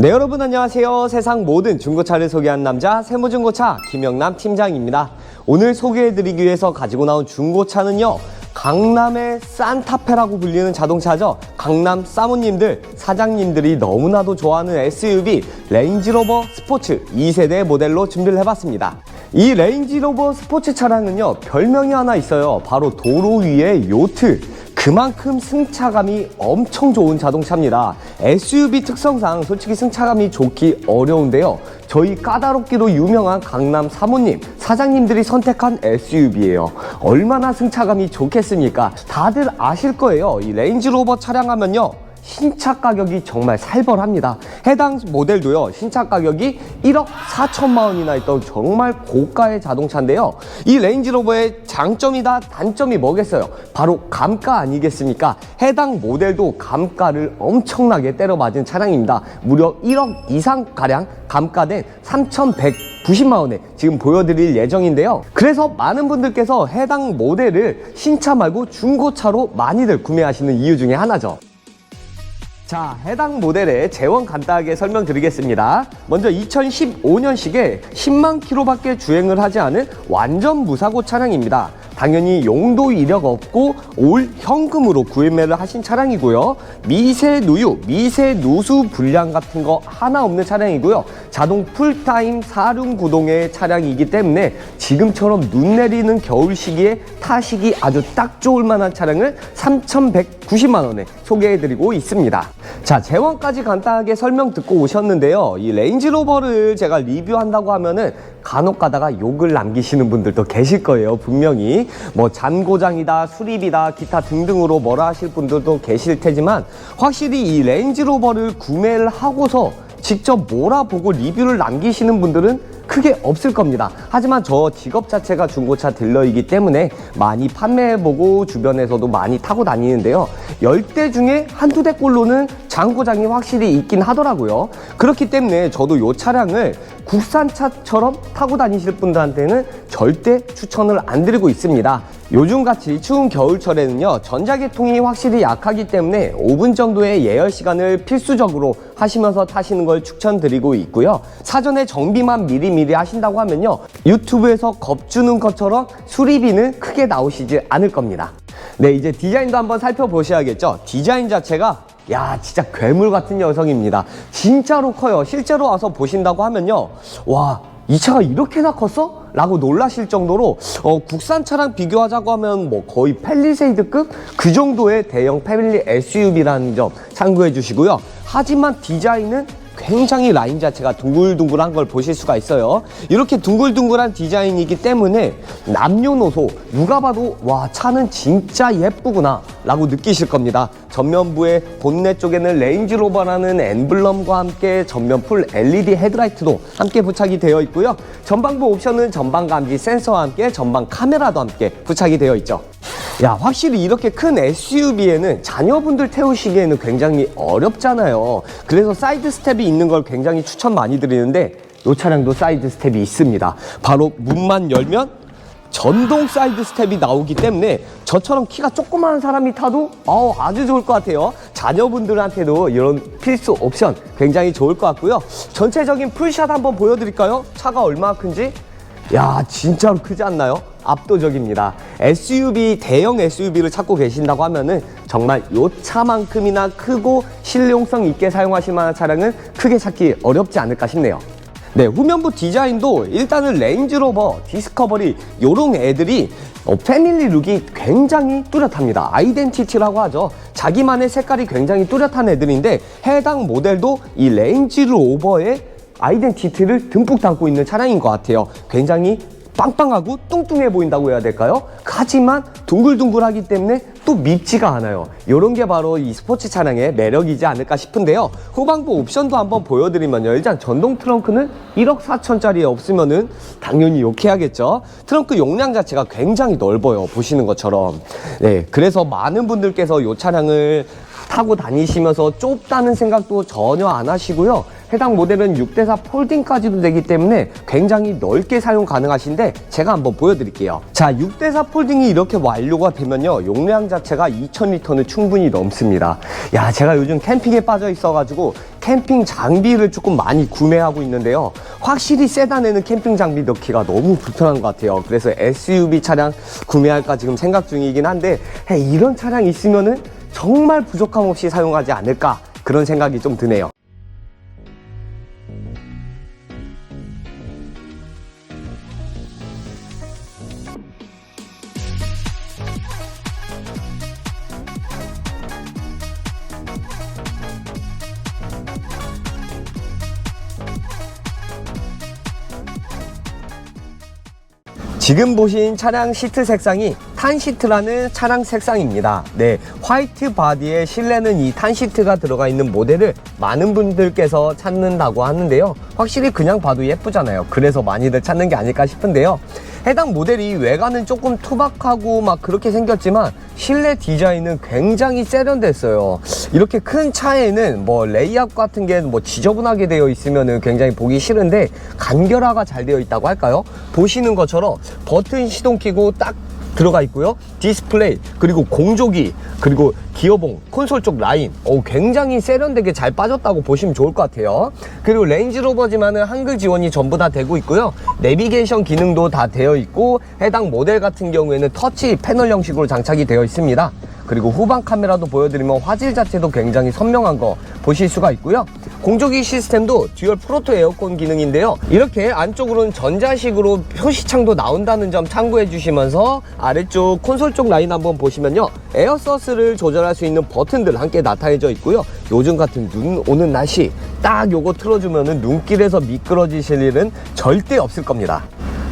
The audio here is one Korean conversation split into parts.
네 여러분 안녕하세요. 세상 모든 중고차를 소개한 남자 세무중고차 김영남 팀장입니다. 오늘 소개해드리기 위해서 가지고 나온 중고차는요 강남의 산타페라고 불리는 자동차죠. 강남 사모님들 사장님들이 너무나도 좋아하는 SUV 레인지로버 스포츠 2세대 모델로 준비를 해봤습니다. 이 레인지로버 스포츠 차량은요 별명이 하나 있어요. 바로 도로 위의 요트 그만큼 승차감이 엄청 좋은 자동차입니다. SUV 특성상 솔직히 승차감이 좋기 어려운데요. 저희 까다롭기로 유명한 강남 사모님, 사장님들이 선택한 SUV예요. 얼마나 승차감이 좋겠습니까? 다들 아실 거예요. 이 레인지로버 차량 하면요. 신차 가격이 정말 살벌합니다. 해당 모델도요, 신차 가격이 1억 4천만 원이나 있던 정말 고가의 자동차인데요. 이 레인지로버의 장점이다, 단점이 뭐겠어요? 바로 감가 아니겠습니까? 해당 모델도 감가를 엄청나게 때려맞은 차량입니다. 무려 1억 이상 가량 감가된 3,190만 원에 지금 보여드릴 예정인데요. 그래서 많은 분들께서 해당 모델을 신차 말고 중고차로 많이들 구매하시는 이유 중에 하나죠. 자, 해당 모델의 재원 간단하게 설명드리겠습니다. 먼저 2015년식에 10만 킬로밖에 주행을 하지 않은 완전 무사고 차량입니다. 당연히 용도 이력 없고 올 현금으로 구매를 하신 차량이고요. 미세 누유, 미세 누수 불량 같은 거 하나 없는 차량이고요. 자동 풀타임 사륜 구동의 차량이기 때문에 지금처럼 눈 내리는 겨울 시기에 타시기 아주 딱 좋을 만한 차량을 3,190만 원에 소개해드리고 있습니다. 자, 재원까지 간단하게 설명 듣고 오셨는데요. 이 레인지로버를 제가 리뷰한다고 하면은 간혹 가다가 욕을 남기시는 분들도 계실 거예요. 분명히. 뭐 잔고장이다, 수리비다, 기타 등등으로 뭐라 하실 분들도 계실 테지만 확실히 이 레인지로버를 구매를 하고서 직접 몰아보고 리뷰를 남기시는 분들은 크게 없을 겁니다. 하지만 저 직업 자체가 중고차 딜러이기 때문에 많이 판매해보고 주변에서도 많이 타고 다니는데요. 열대 중에 한두 대꼴로는 장고장이 확실히 있긴 하더라고요. 그렇기 때문에 저도 이 차량을 국산차처럼 타고 다니실 분들한테는 절대 추천을 안 드리고 있습니다. 요즘같이 추운 겨울철에는요 전자계통이 확실히 약하기 때문에 5분 정도의 예열 시간을 필수적으로 하시면서 타시는 걸 추천드리고 있고요. 사전에 정비만 미리미리 하신다고 하면요 유튜브에서 겁주는 것처럼 수리비는 크게 나오시지 않을 겁니다. 네 이제 디자인도 한번 살펴보셔야겠죠? 디자인 자체가 야 진짜 괴물 같은 여성입니다 진짜로 커요 실제로 와서 보신다고 하면요 와 이 차가 이렇게나 컸어? 라고 놀라실 정도로 어, 국산 차랑 비교하자고 하면 뭐 거의 펠리세이드급 그 정도의 대형 패밀리 SUV라는 점 참고해 주시고요. 하지만 디자인은 굉장히 라인 자체가 둥글둥글한 걸 보실 수가 있어요. 이렇게 둥글둥글한 디자인이기 때문에 남녀노소 누가 봐도 와 차는 진짜 예쁘구나 라고 느끼실 겁니다. 전면부의 본넷 쪽에는 레인지로버라는 엠블럼과 함께 전면 풀 LED 헤드라이트도 함께 부착이 되어 있고요. 전방부 옵션은 전방 감지 센서와 함께 전방 카메라도 함께 부착이 되어 있죠. 야, 확실히 이렇게 큰 SUV에는 자녀분들 태우시기에는 굉장히 어렵잖아요. 그래서 사이드 스텝이 있는 걸 굉장히 추천 많이 드리는데 이 차량도 사이드 스텝이 있습니다. 바로 문만 열면 전동 사이드 스텝이 나오기 때문에 저처럼 키가 조그마한 사람이 타도 어, 아주 좋을 것 같아요. 자녀분들한테도 이런 필수 옵션 굉장히 좋을 것 같고요. 전체적인 풀샷 한번 보여드릴까요? 차가 얼마나 큰지? 야 진짜로 크지 않나요? 압도적입니다. SUV 대형 SUV를 찾고 계신다고 하면은 정말 요 차만큼이나 크고 실용성 있게 사용하실 만한 차량은 크게 찾기 어렵지 않을까 싶네요. 네, 후면부 디자인도 일단은 레인지로버, 디스커버리 요런 애들이 어, 패밀리 룩이 굉장히 뚜렷합니다. 아이덴티티라고 하죠. 자기만의 색깔이 굉장히 뚜렷한 애들인데 해당 모델도 이 레인지로버의 아이덴티티를 듬뿍 담고 있는 차량인 것 같아요. 굉장히 빵빵하고 뚱뚱해 보인다고 해야 될까요? 하지만 둥글둥글하기 때문에 또 밉지가 않아요. 이런 게 바로 이 스포츠 차량의 매력이지 않을까 싶은데요. 후방부 옵션도 한번 보여드리면요. 일단 전동 트렁크는 1억 4천짜리에 없으면은 당연히 욕해야겠죠. 트렁크 용량 자체가 굉장히 넓어요. 보시는 것처럼. 네, 그래서 많은 분들께서 이 차량을 타고 다니시면서 좁다는 생각도 전혀 안 하시고요. 해당 모델은 6대4 폴딩까지도 되기 때문에 굉장히 넓게 사용 가능하신데 제가 한번 보여드릴게요. 자, 6대4 폴딩이 이렇게 완료가 되면요. 용량 자체가 2000리터는 충분히 넘습니다. 야, 제가 요즘 캠핑에 빠져 있어가지고 캠핑 장비를 조금 많이 구매하고 있는데요. 확실히 세단에는 캠핑 장비 넣기가 너무 불편한 것 같아요. 그래서 SUV 차량 구매할까 지금 생각 중이긴 한데 해, 이런 차량 있으면은 정말 부족함 없이 사용하지 않을까 그런 생각이 좀 드네요. 지금 보신 차량 시트 색상이 탄 시트라는 차량 색상입니다. 네, 화이트 바디에 실내는 이 탄 시트가 들어가 있는 모델을 많은 분들께서 찾는다고 하는데요. 확실히 그냥 봐도 예쁘잖아요. 그래서 많이들 찾는 게 아닐까 싶은데요. 해당 모델이 외관은 조금 투박하고 막 그렇게 생겼지만 실내 디자인은 굉장히 세련됐어요. 이렇게 큰 차에는 뭐 레이아웃 같은 게 뭐 지저분하게 되어 있으면은 굉장히 보기 싫은데 간결화가 잘 되어 있다고 할까요? 보시는 것처럼 버튼 시동 키고 딱 들어가 있고요. 디스플레이, 그리고 공조기, 그리고 기어봉, 콘솔 쪽 라인. 오, 굉장히 세련되게 잘 빠졌다고 보시면 좋을 것 같아요. 그리고 레인지로버지만은 한글 지원이 전부 다 되고 있고요. 내비게이션 기능도 다 되어 있고, 해당 모델 같은 경우에는 터치 패널 형식으로 장착이 되어 있습니다. 그리고 후방 카메라도 보여드리면 화질 자체도 굉장히 선명한 거 보실 수가 있고요. 공조기 시스템도 듀얼 프로토 에어컨 기능인데요. 이렇게 안쪽으로는 전자식으로 표시창도 나온다는 점 참고해 주시면서 아래쪽 콘솔 쪽 라인 한번 보시면요. 에어서스를 조절할 수 있는 버튼들 함께 나타내져 있고요. 요즘 같은 눈 오는 날씨 딱 요거 틀어주면은 눈길에서 미끄러지실 일은 절대 없을 겁니다.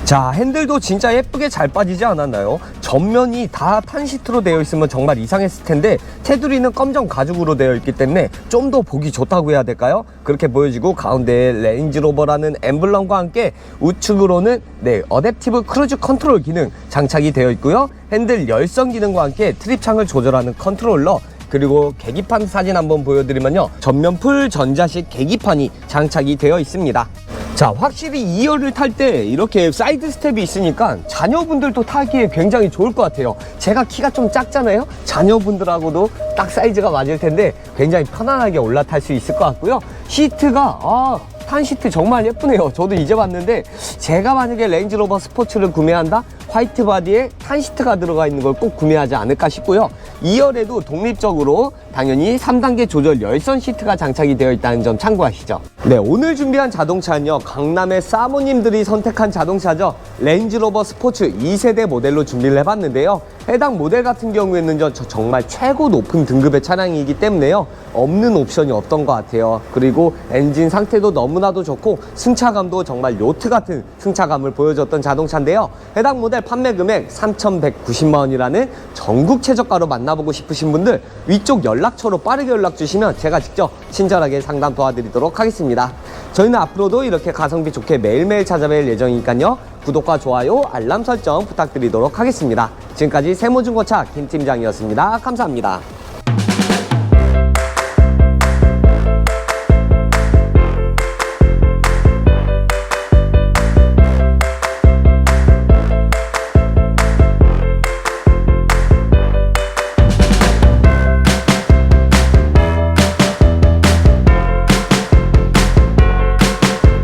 자 핸들도 진짜 예쁘게 잘 빠지지 않았나요? 전면이 다 탄시트로 되어 있으면 정말 이상했을 텐데 테두리는 검정 가죽으로 되어 있기 때문에 좀 더 보기 좋다고 해야 될까요? 그렇게 보여지고 가운데에 레인지로버라는 엠블럼과 함께 우측으로는 네 어댑티브 크루즈 컨트롤 기능 장착이 되어 있고요. 핸들 열선 기능과 함께 트립창을 조절하는 컨트롤러 그리고 계기판 사진 한번 보여드리면요. 전면 풀 전자식 계기판이 장착이 되어 있습니다 자 확실히 2열을 탈 때 이렇게 사이드 스텝이 있으니까 자녀분들도 타기에 굉장히 좋을 것 같아요. 제가 키가 좀 작잖아요? 자녀분들하고도 딱 사이즈가 맞을 텐데 굉장히 편안하게 올라탈 수 있을 것 같고요. 시트가 아, 탄 시트 정말 예쁘네요. 저도 이제 봤는데 제가 만약에 렌즈로버 스포츠를 구매한다 화이트 바디에 탄 시트가 들어가 있는 걸 꼭 구매하지 않을까 싶고요. 2열에도 독립적으로 당연히 3단계 조절 열선 시트가 장착이 되어 있다는 점 참고하시죠. 네 오늘 준비한 자동차는요 강남의 사모님들이 선택한 자동차죠. 렌즈로버 스포츠 2세대 모델로 준비를 해봤는데요. 해당 모델 같은 경우에는 저, 저 정말 최고 높은 등급의 차량이기 때문에요 없는 옵션이 없던 것 같아요. 그리고 엔진 상태도 너무나도 좋고 승차감도 정말 요트 같은 승차감을 보여줬던 자동차인데요. 해당 모델 판매 금액 3,190만 원이라는 전국 최저가로 만나보고 싶으신 분들 위쪽 연락처로 빠르게 연락 주시면 제가 직접 친절하게 상담 도와드리도록 하겠습니다. 저희는 앞으로도 이렇게 가성비 좋게 매일매일 찾아뵐 예정이니까요. 구독과 좋아요 알람 설정 부탁드리도록 하겠습니다. 지금까지 세모중고차 김 팀장이었습니다. 감사합니다